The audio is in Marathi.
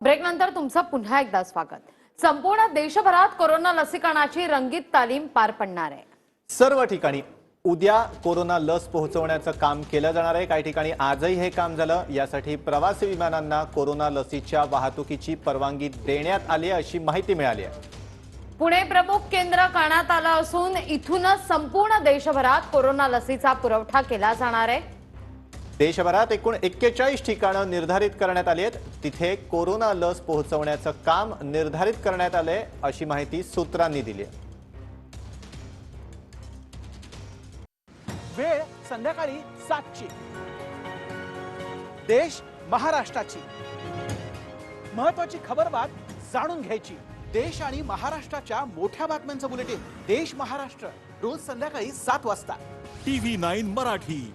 ब्रेकनंतर तुमचं पुन्हा एकदा स्वागत. संपूर्ण देशभरात कोरोना लसीकरणाची रंगीत तालीम पार पडणार आहे. सर्व ठिकाणी उद्या कोरोना लस पोहोचवण्याचं काम केलं जाणार आहे. काही ठिकाणी आजही हे काम झालं. यासाठी प्रवासी विमानांना कोरोना लसीच्या वाहतुकीची परवानगी देण्यात आली आहे अशी माहिती मिळाली आहे. पुणे प्रमुख केंद्र करण्यात आलं असून इथूनच संपूर्ण देशभरात कोरोना लसीचा पुरवठा केला जाणार आहे. देशभरात एकूण एक्केचाळीस ठिकाणं निर्धारित करण्यात आली आहेत. तिथे कोरोना लस पोहोचवण्याचं काम निर्धारित करण्यात आलंय अशी माहिती सूत्रांनी दिली आहे. वेळ संध्याकाळी सातची. देश महाराष्ट्राची. महत्वाची खबरबात जाणून घ्यायची. देश आणि महाराष्ट्राच्या मोठ्या बातम्यांचं बुलेटिन. देश महाराष्ट्र रोज संध्याकाळी सात वाजता. TV nine Marathi.